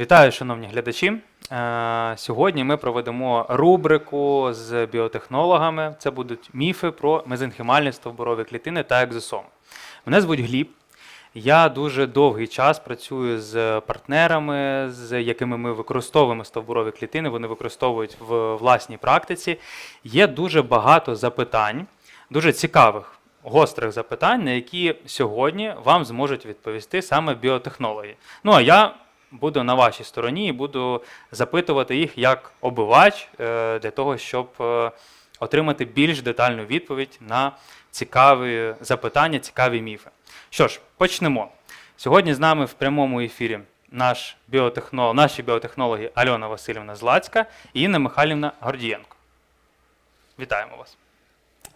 Вітаю, шановні глядачі. Е, Сьогодні ми проведемо рубрику з біотехнологами. Це будуть міфи про мезенхімальні стовбурові клітини та екзосоми. Мене звуть Гліб. Я дуже довгий час працюю з партнерами, з якими ми використовуємо стовбурові клітини. Вони використовують в власній практиці. Є дуже багато запитань, дуже цікавих, гострих запитань, на які сьогодні вам зможуть відповісти саме біотехнологи. Ну а я буду на вашій стороні і буду запитувати їх як обивач е, для того, щоб е, отримати більш детальну відповідь на цікаві запитання, цікаві міфи. Що ж, почнемо. Сьогодні з нами в прямому ефірі наш біотехнолог, наші біотехнологи Альона Васильівна Злацька і Інна Михайлівна Гордієнко. Вітаємо вас.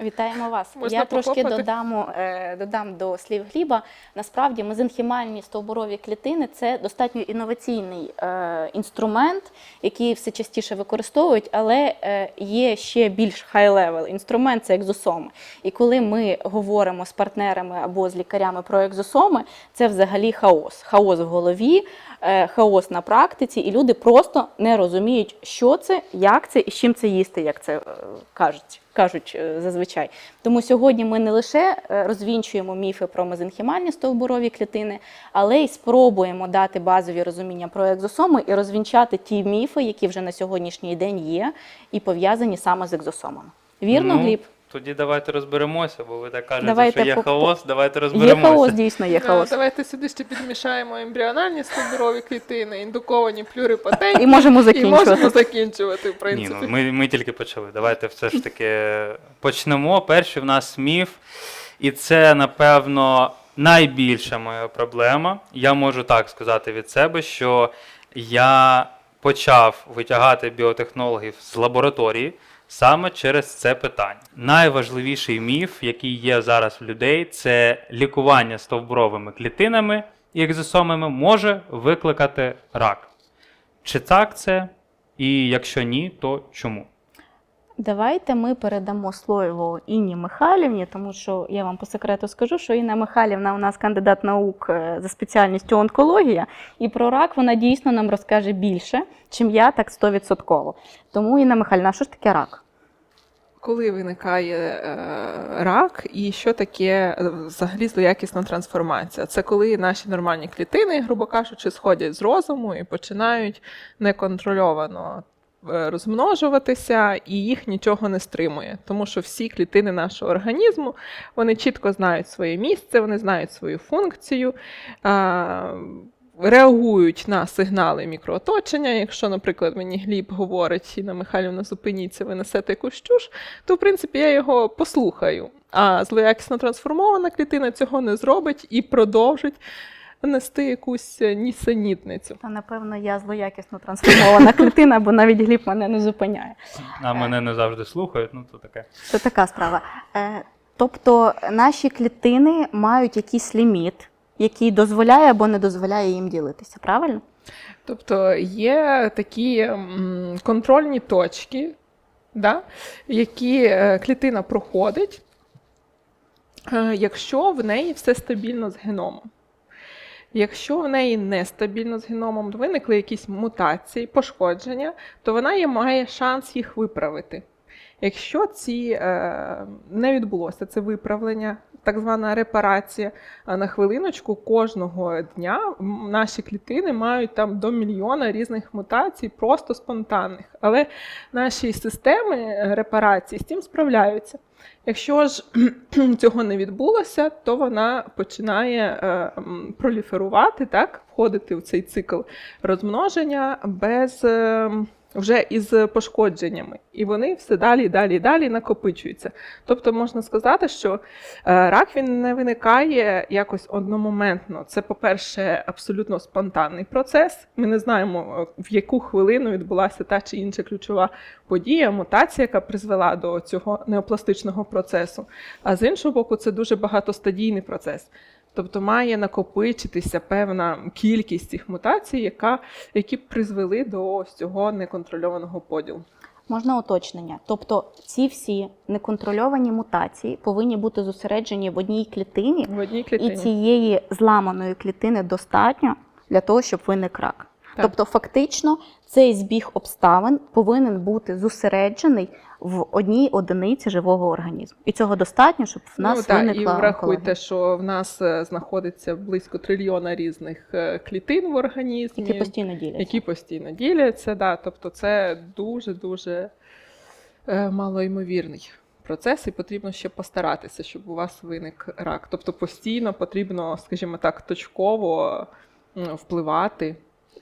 Вітаємо вас. Можна Я трошки похлопати? додам, е, додам до слів Гліба. Насправді, мезенхімальні стовбурові клітини це достатньо інноваційний е, інструмент, який все частіше використовують, але е, є ще більш high-level інструмент це екзосоми. І коли ми говоримо з партнерами або з лікарями про екзосоми, це взагалі хаос. Хаос в голові, хаос на практиці, і люди просто не розуміють, що це, як це і з чим це їсти, як це кажуть. Кажуть е, зазвичай. Тому сьогодні ми не лише е, розвінчуємо міфи про мезенхімальні стовбурові клітини, але й спробуємо дати базові розуміння про екзосоми і розвінчати ті міфи, які вже на сьогоднішній день є, і пов'язані саме з екзосомами. Вірно, Ну, Гліб? Тоді давайте розберемося, бо ви так кажете, Давайте що є по- хаос. Давайте Є розберемося. хаос, дійсно є Да, хаос. Давайте сюди ще підмішаємо ембріональні стовбурові клітини, індуковані плюрипатентні. І можемо І можемо закінчувати. закінчувати, в Ні, ну ми, ми тільки почали. Давайте все ж таки почнемо. Перший в нас міф, і це, напевно, найбільша моя проблема. Я можу так сказати від себе, що я почав витягати біотехнологів з лабораторії саме через це питання. Найважливіший міф, який є зараз в людей, це лікування стовбуровими клітинами і екзосомами може викликати рак. Чи так це? І якщо ні, то чому? Давайте ми передамо слово Інні Михайлівні, тому що я вам по секрету скажу, що Інна Михайлівна у нас кандидат наук е, за спеціальністю онкологія, і про рак вона дійсно нам розкаже більше, чим я, так 100%. Тому Інна Михайлівна, що ж таке рак? Коли виникає е, рак, і що таке е, взагалі злоякісна трансформація? Це коли наші нормальні клітини, грубо кажучи, сходять з розуму і починають неконтрольовано розмножуватися, і їх нічого не стримує. Тому що всі клітини нашого організму вони чітко знають своє місце, вони знають свою функцію. Реагують на сигнали мікрооточення. Якщо, наприклад, мені Гліб говорить, Інна Михайлівна, зупиніться, ви несете якусь чуш, то в принципі я його послухаю. А злоякісно трансформована клітина цього не зробить і продовжить нести якусь нісенітницю. Та напевно я злоякісно трансформована клітина, бо навіть гліб мене не зупиняє. А мене не завжди слухають, ну то таке. Це така справа. Е, Тобто наші клітини мають якийсь ліміт, який дозволяє або не дозволяє їм ділитися, правильно? Тобто є такі контрольні точки, да, які е, клітина проходить, е, якщо в неї все стабільно з геномом. Якщо в неї нестабільно з геномом, виникли якісь мутації, пошкодження, то вона має шанс їх виправити. Якщо ці е, не відбулося це виправлення, так звана репарація, а на хвилиночку кожного дня наші клітини мають там до мільйона різних мутацій, просто спонтанних. Але наші системи е, репарації з цим справляються. Якщо ж цього не відбулося, то вона починає е, проліферувати, так, входити в цей цикл розмноження без. Вже із пошкодженнями, і вони все далі, далі, далі накопичуються. Тобто можна сказати, що е, рак він не виникає якось одномоментно. Це, по-перше, абсолютно спонтанний процес. Ми не знаємо, е, в яку хвилину відбулася та чи інша ключова подія, мутація, яка призвела до цього неопластичного процесу. А з іншого боку, це дуже багатостадійний процес. Тобто має накопичитися певна кількість цих мутацій, яка, які б призвели до ось цього неконтрольованого поділу. Можна уточнення. Тобто ці всі неконтрольовані мутації повинні бути зосереджені в одній клітині, В одній і цієї зламаної клітини достатньо для того, щоб виник рак. Так. Тобто, фактично, цей збіг обставин повинен бути зосереджений в одній одиниці живого організму. І цього достатньо, щоб в нас ну, так, і врахуйте, онкологія, що в нас е, знаходиться близько трильйона різних е, клітин в організмі, які постійно діляться. які постійно діляться. Да, тобто це дуже-дуже е, малоймовірний процес, і потрібно ще постаратися, щоб у вас виник рак. Тобто постійно потрібно, скажімо так, точково м,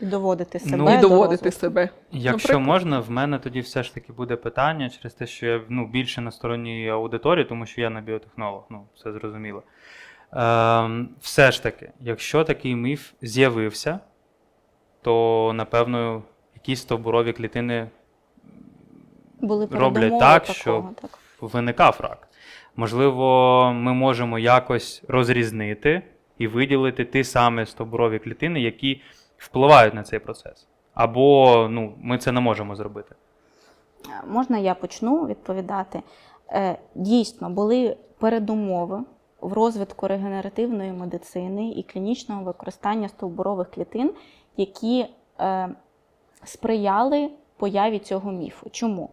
впливати доводити себе Ну, і до доводити розвитку. себе. Якщо Наприклад. можна, в мене тоді все ж таки буде питання через те, що я ну, більше на стороні аудиторії, тому що я не біотехнолог, ну все зрозуміло. Ем, все ж таки, якщо такий міф з'явився, то напевно якісь стовбурові клітини Були роблять так, такого, що так. виникав рак. Можливо, ми можемо якось розрізнити і виділити ті самі стовбурові клітини, які впливають на цей процес. Або ну, ми це не можемо зробити. Можна я почну відповідати? Е, Дійсно, були передумови в розвитку регенеративної медицини і клінічного використання стовбурових клітин, які е, сприяли появі цього міфу. Чому?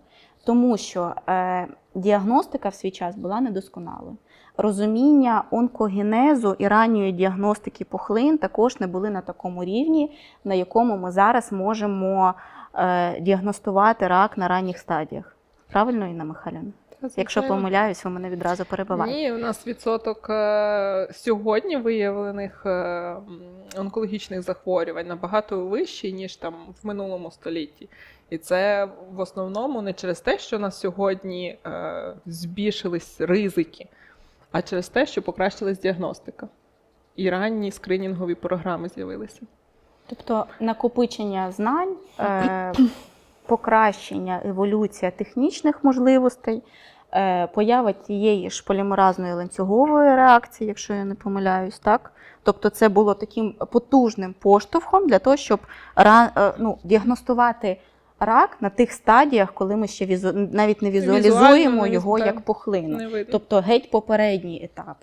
Тому що е, діагностика в свій час була недосконалою. Розуміння онкогенезу і ранньої діагностики пухлин також не були на такому рівні, на якому ми зараз можемо е, діагностувати рак на ранніх стадіях. Правильно, Інна Михайлівна? Якщо помиляюсь, ви мене відразу перебиваєте. Ні, у нас відсоток е, сьогодні виявлених е, онкологічних захворювань набагато вищий, ніж там в минулому столітті. І це в основному не через те, що на сьогодні е, збільшились ризики, а через те, що покращилась діагностика. І ранні скринінгові програми з'явилися. Тобто накопичення знань, е, покращення, еволюція технічних можливостей, е, поява тієї ж полімеразної ланцюгової реакції, якщо я не помиляюсь, так? Тобто це було таким потужним поштовхом для того, щоб е, ну, діагностувати рак на тих стадіях, коли ми ще візу... навіть не візуалізуємо Візуально його віз- як пухлину. Тобто геть попередній етап.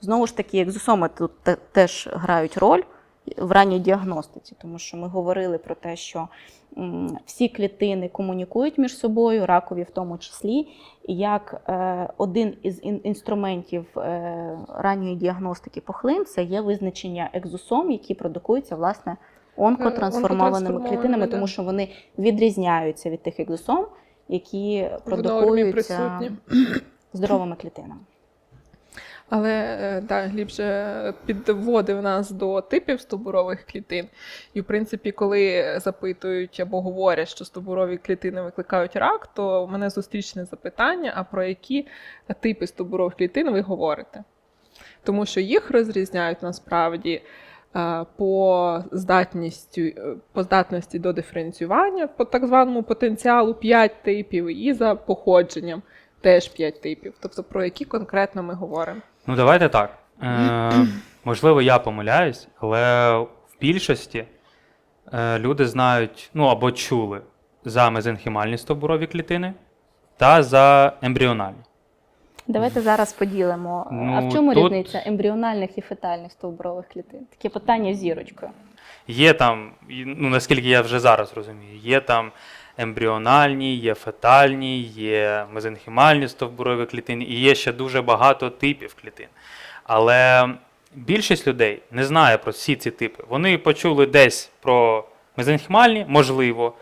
Знову ж таки, екзосоми тут теж грають роль в ранній діагностиці, тому що ми говорили про те, що всі клітини комунікують між собою, ракові в тому числі, як е, один із інструментів е, ранньої діагностики пухлин це є визначення екзосом, які продукуються власне онкотрансформованими клітинами, тому що вони відрізняються від тих екзосом, які продукуються здоровими клітинами. Але е, да, Гліб же підводив нас до типів стовбурових клітин. І, в принципі, коли запитують або говорять, що стовбурові клітини викликають рак, то в мене зустрічне запитання: а про які типи стовбурових клітин ви говорите? Тому що їх розрізняють насправді е, по здатністю, е, по здатності до диференціювання, по так званому потенціалу 5 типів, і за походженням теж 5 типів. Тобто про які конкретно ми говоримо. Ну, давайте так. Е, можливо, я помиляюсь, але в більшості е, люди знають, ну або чули за мезенхімальні стовбурові клітини та за ембріональні. Давайте зараз поділимо. а Ну, в чому тут- різниця ембріональних і фетальних стовбурових клітин? Таке питання зірочкою. Є там, ну наскільки я вже зараз розумію, є там ембріональні, є фетальні, є мезенхімальні стовбурові клітини, і є ще дуже багато типів клітин. Але більшість людей не знає про всі ці типи. Вони почули десь про мезенхімальні, можливо,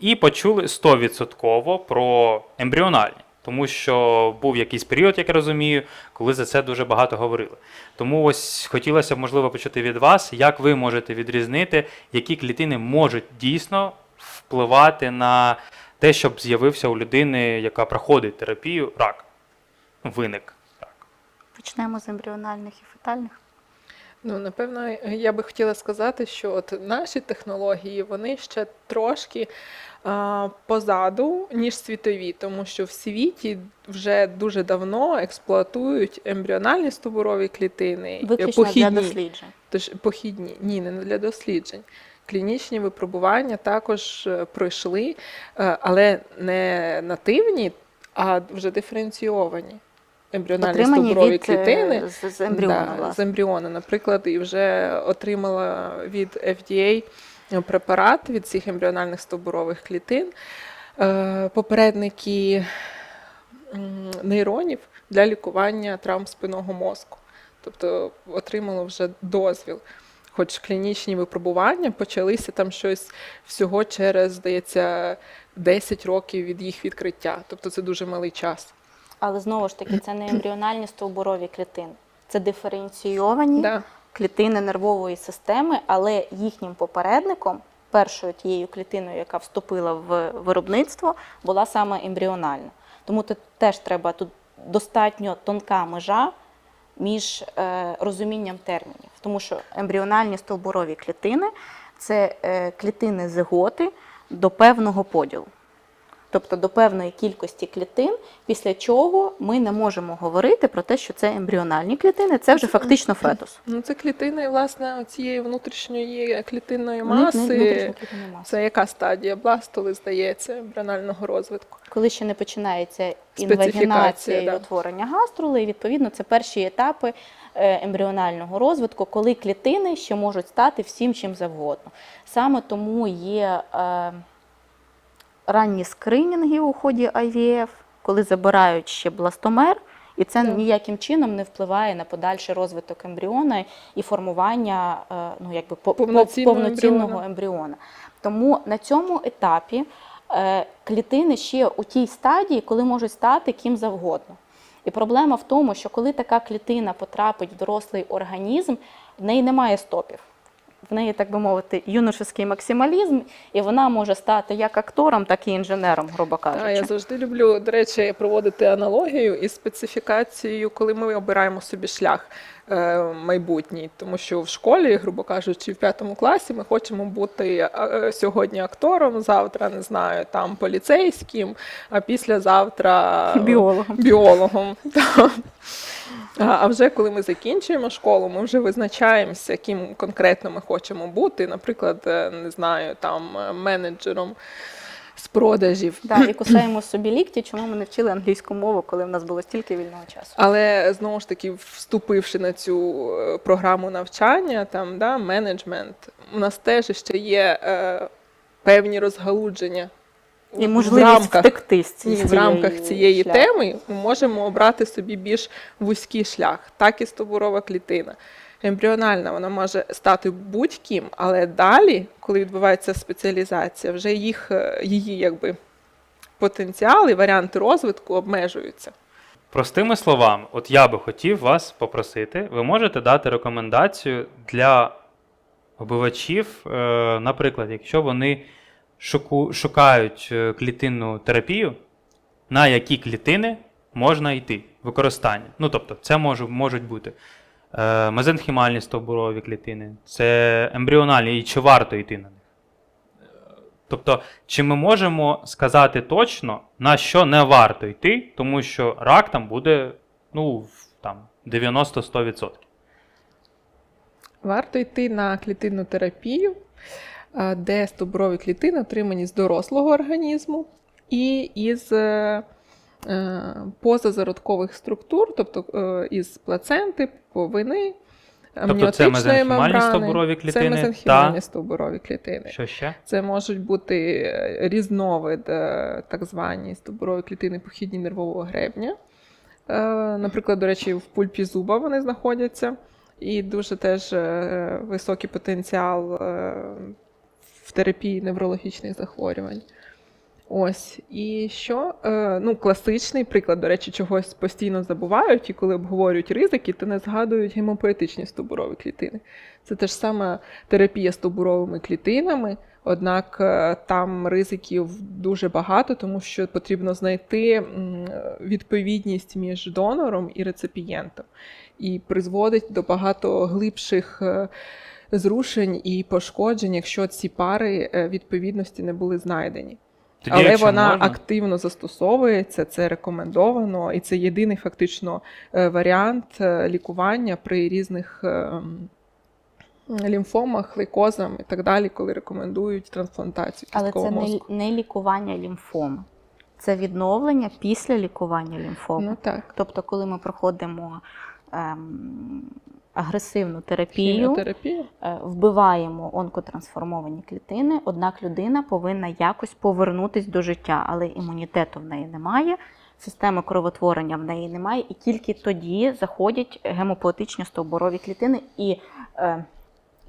і почули 100% про ембріональні. Тому що був якийсь період, як я розумію, коли за це дуже багато говорили. Тому ось хотілося б, можливо, почути від вас, як ви можете відрізнити, які клітини можуть дійсно впливати на те, щоб з'явився у людини, яка проходить терапію, рак. Виник. Почнемо з ембріональних і фетальних. Ну, напевно, я би хотіла сказати, що от наші технології вони ще трошки а, позаду, ніж світові, тому що в світі вже дуже давно експлуатують ембріональні стовбурові клітини, е, Виключно для досліджень. тож похідні, ні, не для досліджень. Клінічні випробування також е, пройшли, е, але не нативні, а вже диференційовані. Ембріональні Отримані стовбурові від, е, клітини з, з ембріону, Да, з власне. ембріону, наприклад, і вже отримала від FDA препарат від цих ембріональних стовбурових клітин, е, попередники нейронів для лікування травм спинного мозку. Тобто отримало вже дозвіл. Хоч клінічні випробування почалися там щось всього через, здається, 10 років від їх відкриття. Тобто це дуже малий час. Але знову ж таки, це не ембріональні стовбурові клітини, це диференційовані Да. клітини нервової системи, але їхнім попередником, першою тією клітиною, яка вступила в виробництво, була саме ембріональна. Тому тут теж треба тут достатньо тонка межа між е, розумінням термінів, тому що ембріональні стовбурові клітини це е, клітини зиготи до певного поділу. Тобто до певної кількості клітин, після чого ми не можемо говорити про те, що це ембріональні клітини, це вже фактично фетус. Ну, це клітини, власне, цієї внутрішньої клітинної маси. внутрішньоклітинної маси. Це яка стадія бластоли, здається, ембріонального розвитку? Коли ще не починається інвагінація і да. утворення гаструли, і відповідно це перші етапи е, ембріонального розвитку, коли клітини ще можуть стати всім чим завгодно. Саме тому є е, ранні скринінги у ході IVF, коли забирають ще бластомер, і це Да. ніяким чином не впливає на подальший розвиток ембріона і формування е, ну, якби, по- по- Повноцінного повноцінного ембріона. ембріона. Тому на цьому етапі е, клітини ще у тій стадії, коли можуть стати ким завгодно. І проблема в тому, що коли така клітина потрапить в дорослий організм, в неї немає стопів. В неї, так би мовити, юношеський максималізм, і вона може стати як актором, так і інженером, грубо кажучи. Так, я завжди люблю, до речі, проводити аналогію із специфікацією, коли ми обираємо собі шлях е, майбутній. Тому що в школі, грубо кажучи, в п'ятому класі ми хочемо бути е, сьогодні актором, завтра не знаю, там поліцейським, а післязавтра Біологом. біологом. А вже коли ми закінчуємо школу, ми вже визначаємося, ким конкретно ми хочемо бути. Наприклад, е, не знаю, там е, менеджером з продажів. Да, і кусаємо собі лікті, чому ми не вчили англійську мову, коли в нас було стільки вільного часу. Але знову ж таки, вступивши на цю е, програму навчання, там да, менеджмент, у нас теж ще є е, певні розгалудження. І в рамках. втекти з цієї в рамках цієї шляху. теми ми можемо обрати собі більш вузький шлях, так і стовбурова клітина. Ембріональна вона може стати будь-ким, але далі, коли відбувається спеціалізація, вже їх, е, її якби, потенціал і варіанти розвитку обмежуються. Простими словами, от я би хотів вас попросити, ви можете дати рекомендацію для обивачів, е, наприклад, якщо вони шуку, шукають е, клітинну терапію, на які клітини можна йти використання. Ну, тобто, це може, можуть бути е, мезенхімальні стовбурові клітини, це ембріональні, і чи варто йти на них. Тобто, чи ми можемо сказати точно, на що не варто йти, тому що рак там буде ну, там, 90-100%. Варто йти на клітинну терапію, де стовбурові клітини отримані з дорослого організму і із е, е, позазародкових структур, тобто е, із плаценти, повини, це амніотичної мезенхімальні мембрани. стовбурові Це клітини мезенхімальні та- стовбурові клітини. Що ще? Це можуть бути е, різновид, е, так звані стовбурові клітини похідні нервового гребня. Е, Наприклад, до речі, в пульпі зуба вони знаходяться, і дуже теж е, високий потенціал е, в терапії неврологічних захворювань. Ось. І що? Е, Ну, класичний приклад, до речі, чогось постійно забувають, і коли обговорюють ризики, то не згадують гемопоетичні стовбурові клітини. Це те ж саме терапія стовбуровими клітинами, однак е, там ризиків дуже багато, тому що потрібно знайти відповідність між донором і реципієнтом. І призводить до багато глибших е, зрушень і пошкоджень, якщо ці пари е, відповідності не були знайдені. Тоді, Але вона можна, активно застосовується, це рекомендовано, і це єдиний фактично е, варіант е, лікування при різних лімфомах, лейкозам і так далі, коли рекомендують трансплантацію Але це не, мозку. не лікування лімфоми, це відновлення після лікування лімфоми. Ну так. Тобто, коли ми проходимо ем, агресивну терапію, е, вбиваємо онкотрансформовані клітини, однак людина повинна якось повернутися до життя, але імунітету в неї немає, системи кровотворення в неї немає, і тільки тоді заходять гемопоетичні стовбурові клітини і. е,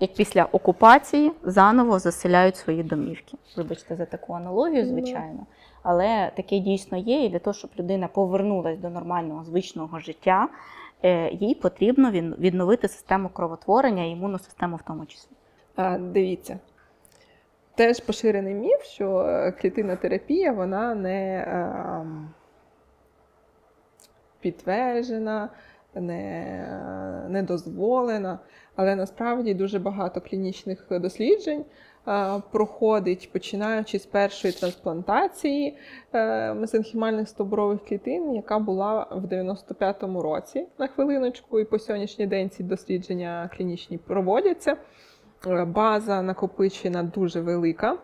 Як після окупації заново заселяють свої домівки. Вибачте за таку аналогію, Ну. звичайно. Але таке дійсно є, і для того, щоб людина повернулася до нормального звичного життя, їй потрібно відновити систему кровотворення і імунну систему в тому числі. А, дивіться. Теж поширений міф, що е, клітинна терапія вона не е, підтверджена, не, не дозволена. Але насправді дуже багато клінічних досліджень е, проходить, починаючи з першої трансплантації е, мезенхімальних стовбурових клітин, яка була в 95-му році на хвилиночку, і по сьогоднішній день ці дослідження клінічні проводяться. Е, База накопичена дуже велика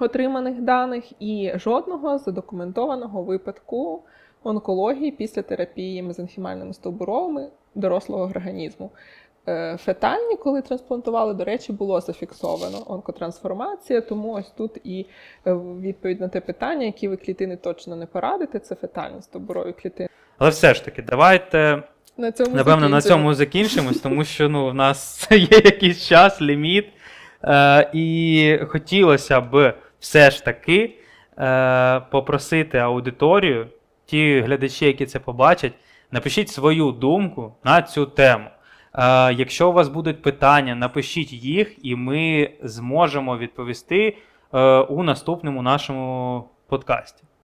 отриманих даних, і жодного задокументованого випадку онкології після терапії мезенхімальними стовбуровими дорослого організму. Е, Фетальні, коли трансплантували, до речі, було зафіксовано онкотрансформація, тому ось тут і е, відповідь на те питання, які ви клітини точно не порадите, це фетальні стовбурові клітини. Але все ж таки, давайте На цьому Напевно, на цьому закінчимось, тому що ну, в нас є якийсь час, ліміт. Е, і хотілося б все ж таки е, попросити аудиторію, ті глядачі, які це побачать, напишіть свою думку на цю тему. Е, якщо у вас будуть питання, напишіть їх, і ми зможемо відповісти е, у наступному нашому подкасті.